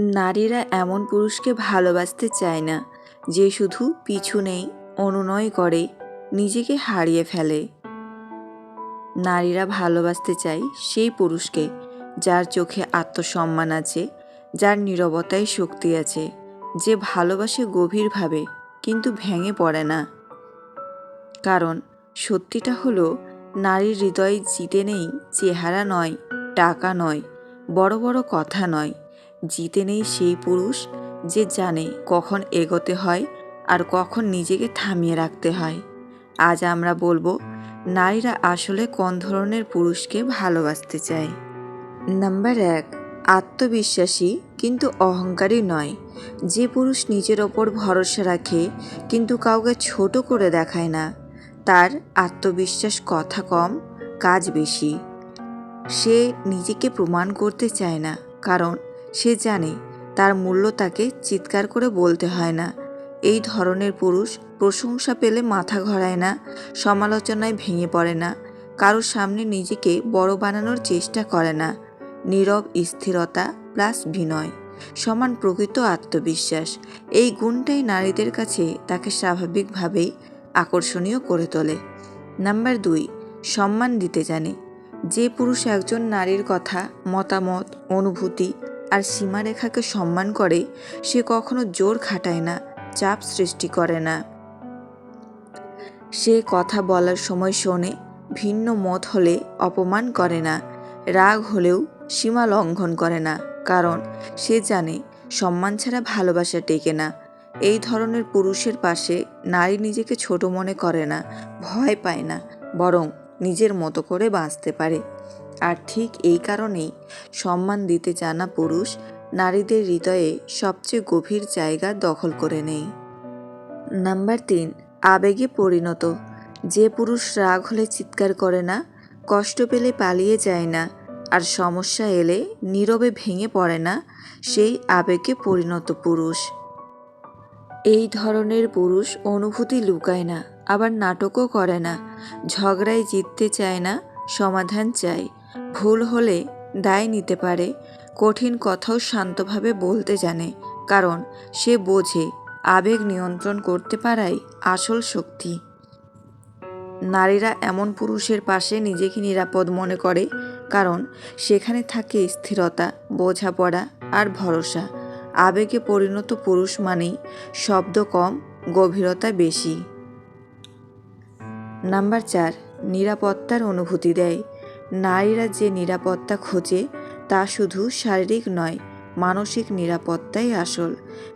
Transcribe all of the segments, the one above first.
নারীরা এমন পুরুষকে ভালোবাসতে চায় না, যে শুধু পিছু নেই, অনুনয় করে, নিজেকে হারিয়ে ফেলে। নারীরা ভালোবাসতে চায় সেই পুরুষকে, যার চোখে আত্মসম্মান আছে, যার নীরবতায় শক্তি আছে, যে ভালোবাসে গভীরভাবে, কিন্তু ভেঙে পড়ে না। কারণ, সত্যিটা হলো, নারীর হৃদয়ে জিতে নেই চেহারা নয়, টাকা নয়, বড় বড় কথা নয়। জিতে নেই সেই পুরুষ যে জানে কখন এগোতে হয় আর কখন নিজেকে থামিয়ে রাখতে হয়। আজ আমরা বলব, নারীরা আসলে কোন ধরনের পুরুষকে ভালোবাসতে চায়? নাম্বার এক, আত্মবিশ্বাসী কিন্তু অহংকারী নয়। যে পুরুষ নিজের ওপর ভরসা রাখে কিন্তু কাউকে ছোট করে দেখায় না, তার আত্মবিশ্বাস কথা কম, কাজ বেশি। সে নিজেকে প্রমাণ করতে চায় না, কারণ সে জানে তার মূল্য তাকে চিৎকার করে বলতে হয় না। এই ধরনের পুরুষ প্রশংসা পেলে মাথা ঘরায় না, সমালোচনায় ভেঙে পড়ে না কারোর সামনে নিজেকে বড় বানানোর চেষ্টা করে না। নীরব স্থিরতা প্লাস বিনয়, সমান প্রকৃত আত্মবিশ্বাস, এই গুণটাই নারীদের কাছে তাকে স্বাভাবিকভাবেই আকর্ষণীয় করে তোলে। নাম্বার দুই, সম্মান দিতে জানে। যে পুরুষ একজন নারীর কথা, মতামত, অনুভূতি আর সীমারেখাকে সম্মান করে সে কখনো জোর খাটায় না, চাপ সৃষ্টি করে না। সে কথা বলার সময় শোনে, ভিন্ন মত হলে অপমান করে না, রাগ হলেও সীমা লঙ্ঘন করে না, কারণ সে জানে সম্মান ছাড়া ভালোবাসা টেকে না। এই ধরনের পুরুষের পাশে নারী নিজেকে ছোট মনে করে না, ভয় পায় না, বরং নিজের মতো করে বাঁচতে পারে। আর ঠিক এই কারণেই সম্মান দিতে জানা পুরুষ নারীদের হৃদয়ে সবচেয়ে গভীর জায়গা দখল করে নেয়। নাম্বার তিন, আবেগে পরিণত। যে পুরুষ রাগ হলে চিৎকার করে না, কষ্ট পেলে পালিয়ে যায় না, আর সমস্যা এলে নীরবে ভেঙে পড়ে না, সেই আবেগে পরিণত পুরুষ। এই ধরনের পুরুষ অনুভূতি লুকায় না। আবার নাটকও করে না। ঝগড়ায় জিততে চায় না, সমাধান চায়। ভুল হলে দায় নিতে পারে, কঠিন কথাও শান্তভাবে বলতে জানে। কারণ সে বোঝে, আবেগ নিয়ন্ত্রণ করতে পারাই আসল শক্তি। নারীরা এমন পুরুষের পাশে নিজেকে নিরাপদ মনে করে, কারণ সেখানে থাকে স্থিরতা, বোঝাপড়া আর ভরসা। আবেগে পরিণত পুরুষ মানেই শব্দ কম, গভীরতা বেশি। নাম্বার চার, নিরাপত্তার অনুভূতি দেয়। নারীরা যে নিরাপত্তা খোঁজে, তা শুধু শারীরিক নয়, মানসিক নিরাপত্তাই আসল।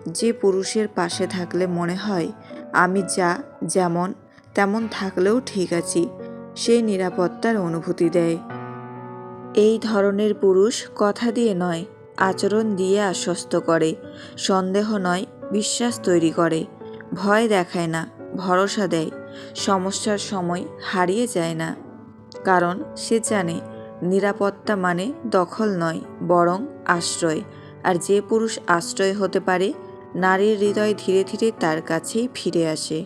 যে পুরুষের পাশে থাকলে মনে হয়, আমি যা, যেমন, তেমন থাকলেও ঠিক আছি, সেই নিরাপত্তার অনুভূতি দেয়। এই ধরনের পুরুষ কথা দিয়ে নয়, আচরণ দিয়ে আশ্বস্ত করে। সন্দেহ নয়, বিশ্বাস তৈরি করে। ভয় দেখায় না। ভরসা দেয়। সমস্যার সময় হারিয়ে যায় না। কারণ সে জানে নিরাপত্তা মানে দখল নয়, বরং আশ্রয়। আর যে পুরুষ আশ্রয় হতে পারে, নারীর হৃদয় ধীরে ধীরে তার কাছেই ফিরে আসে।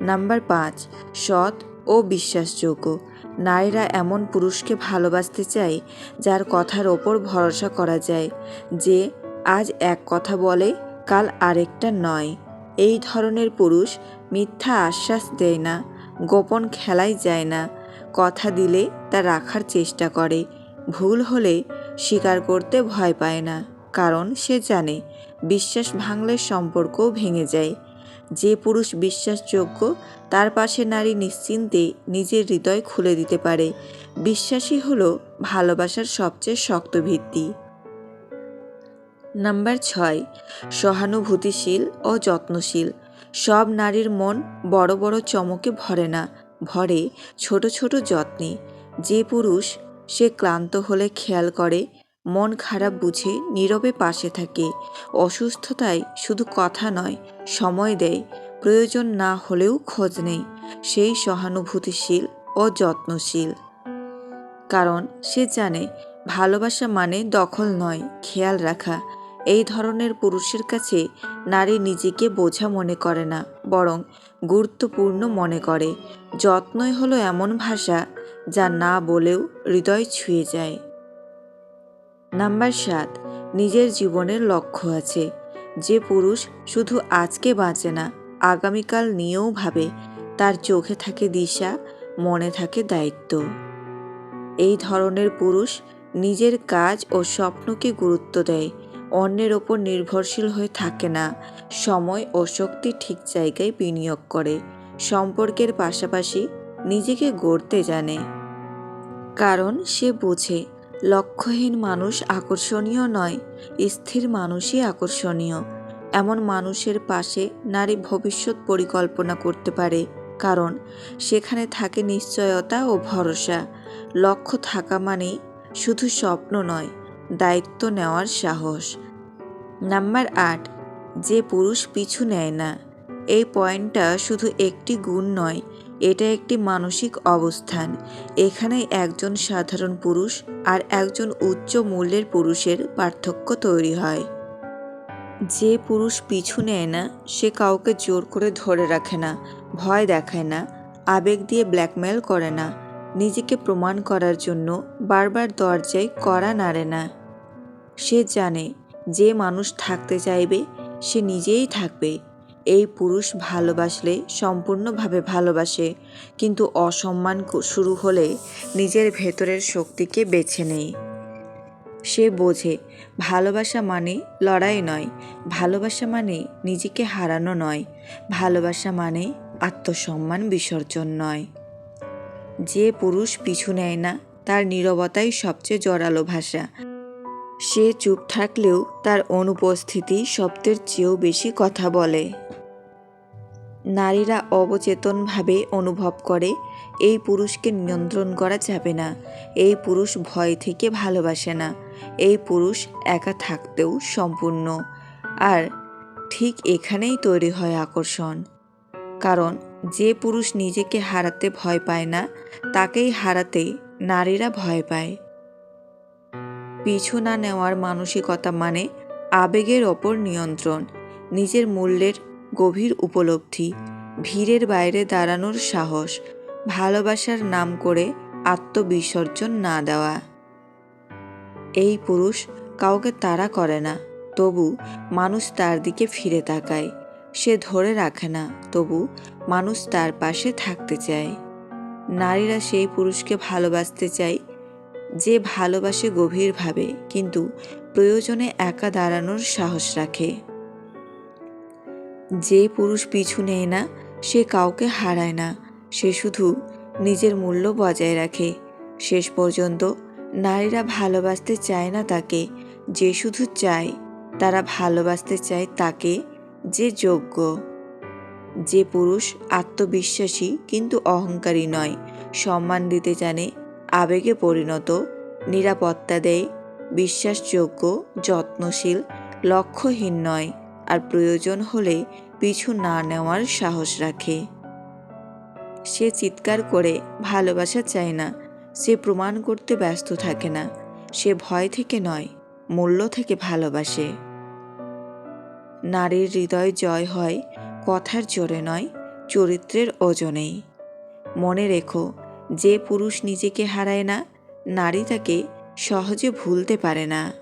নাম্বার পাঁচ, সৎ ও বিশ্বাসযোগ্য। নারীরা এমন পুরুষকে ভালোবাসতে চায়, যার কথার ওপর ভরসা করা যায়, যে আজ এক কথা বলে, কাল আরেকটা নয়। এই ধরনের পুরুষ মিথ্যা আশ্বাস দেয় না, গোপন খেলায় যায় না, কথা দিলে তা রাখার চেষ্টা করে, ভুল হলে স্বীকার করতে ভয় পায় না, কারণ সে জানে বিশ্বাস ভাঙলে সম্পর্কও ভেঙে যায়। যে পুরুষ বিশ্বাসযোগ্য, তার পাশে নারী নিশ্চিন্তে নিজের হৃদয় খুলে দিতে পারে। বিশ্বাসী হলো ভালোবাসার সবচেয়ে শক্ত ভিত্তি। নাম্বার ছয়, সহানুভূতিশীল ও যত্নশীল। সব নারীর মন বড় বড় চমকে ভরে না, ভরে ছোট ছোট যত্নে। যে পুরুষ সে ক্লান্ত হলে খেয়াল করে, মন খারাপ বুঝে নীরবে পাশে থাকে। অসুস্থতায় শুধু কথা নয়, সময় দেয়, প্রয়োজন না হলেও খোঁজ নেই সেই সহানুভূতিশীল ও যত্নশীল। কারণ সে জানে, ভালোবাসা মানে দখল নয়, খেয়াল রাখা। এই ধরনের পুরুষের কাছে নারী নিজেকে বোঝা মনে করে না, বরং গুরুত্বপূর্ণ মনে করে। যত্নই হলো এমন ভাষা যা না বলেও হৃদয় ছুঁয়ে যায়। নাম্বার সাত, নিজের জীবনের লক্ষ্য আছে। যে পুরুষ শুধু আজকে বাঁচে না, আগামীকাল নিয়েও ভাবে, তার চোখে থাকে দিশা, মনে থাকে দায়িত্ব। এই ধরনের পুরুষ নিজের কাজ ও স্বপ্নকে গুরুত্ব দেয়। অন্যের ওপর নির্ভরশীল হয়ে থাকে না। সময় ও শক্তি ঠিক জায়গায় বিনিয়োগ করে। সম্পর্কের পাশাপাশি নিজেকে গড়তে জানে। কারণ সে বোঝে, লক্ষ্যহীন মানুষ আকর্ষণীয় নয়, স্থির মানুষই আকর্ষণীয়। এমন মানুষের পাশে নারী ভবিষ্যৎ পরিকল্পনা করতে পারে। কারণ সেখানে থাকে নিশ্চয়তা ও ভরসা। লক্ষ্য থাকা মানেই শুধু স্বপ্ন নয় দায়িত্ব নেওয়ার সাহস। নাম্বার আট, যে পুরুষ পিছু নেয় না। এই পয়েন্টটা শুধু একটি গুণ নয়, এটা একটি মানসিক অবস্থান। এখানে একজন সাধারণ পুরুষ আর একজন উচ্চ মূল্যের পুরুষের পার্থক্য তৈরি হয়। যে পুরুষ পিছু নেয় না, সে কাউকে জোর করে ধরে রাখে না, ভয় দেখায় না, আবেগ দিয়ে ব্ল্যাকমেল করে না। নিজেকে প্রমাণ করার জন্য বারবার দরজায় কড়া নাড়ে না। সে জানে যে মানুষ থাকতে চাইবে, সে নিজেই থাকবে। এই পুরুষ ভালোবাসলে সম্পূর্ণভাবে ভালোবাসে, কিন্তু অসম্মান শুরু হলে নিজের ভেতরের শক্তিকে বেছে নেয়। সে বোঝে, ভালোবাসা মানে লড়াই নয়, ভালোবাসা মানে নিজেকে হারানো নয়, ভালোবাসা মানে আত্মসম্মান বিসর্জন নয়। যে পুরুষ পিছু নেয় না, তার নীরবতাই সবচেয়ে জোরালো ভাষা। সে চুপ থাকলেও তার অনুপস্থিতি শব্দের চেয়েও বেশি কথা বলে। নারীরা অবচেতনভাবে অনুভব করে, এই পুরুষকে নিয়ন্ত্রণ করা যাবে না, এই পুরুষ ভয় থেকে ভালোবাসে না, এই পুরুষ একা থাকতেও সম্পূর্ণ। আর ঠিক এখানেই তৈরি হয় আকর্ষণ। কারণ যে পুরুষ নিজেকে হারাতে ভয় পায় না, তাকেই হারাতে নারীরা ভয় পায়। পিছু না নেওয়ার মানসিকতা মানে আবেগের ওপর নিয়ন্ত্রণ, নিজের মূল্যের গভীর উপলব্ধি, ভিড়ের বাইরে দাঁড়ানোর সাহস, ভালোবাসার নাম করে আত্মবিসর্জন না দেওয়া। এই পুরুষ কাউকে তাড়া করে না, তবু মানুষ তার দিকে ফিরে তাকায়। সে ধরে রাখে না, তবু মানুষ তার পাশে থাকতে চায়। নারীরা সেই পুরুষকে ভালোবাসতে চায় যে ভালোবাসে গভীরভাবে, কিন্তু প্রয়োজনে একা দাঁড়ানোর সাহস রাখে। যে পুরুষ পিছু নেয় না, সে কাউকে হারায় না। সে শুধু নিজের মূল্য বজায় রাখে। শেষ পর্যন্ত নারীরা ভালোবাসতে চায় না তাকে, যে শুধু চায়, তারা ভালোবাসতে চায় তাকে, যে যোগ্য। যে পুরুষ আত্মবিশ্বাসী কিন্তু অহংকারী নয়, সম্মান দিতে জানে আবেগে পরিণত, নিরাপত্তা দেয়, বিশ্বাসযোগ্য, যত্নশীল, লক্ষ্যহীন নয় আর প্রয়োজন হলে পিছু না নেওয়ার সাহস রাখে। সে চিৎকার করে ভালোবাসা চায় না, সে প্রমাণ করতে ব্যস্ত থাকে না, সে ভয় থেকে নয়, মূল্য থেকে ভালোবাসে। নারীর হৃদয় জয় হয় কথার জোরে নয়, চরিত্রের ওজনেই। মনে রেখো যে পুরুষ নিজেকে হারায় না নারী তাকে সহজে ভুলতে পারে না।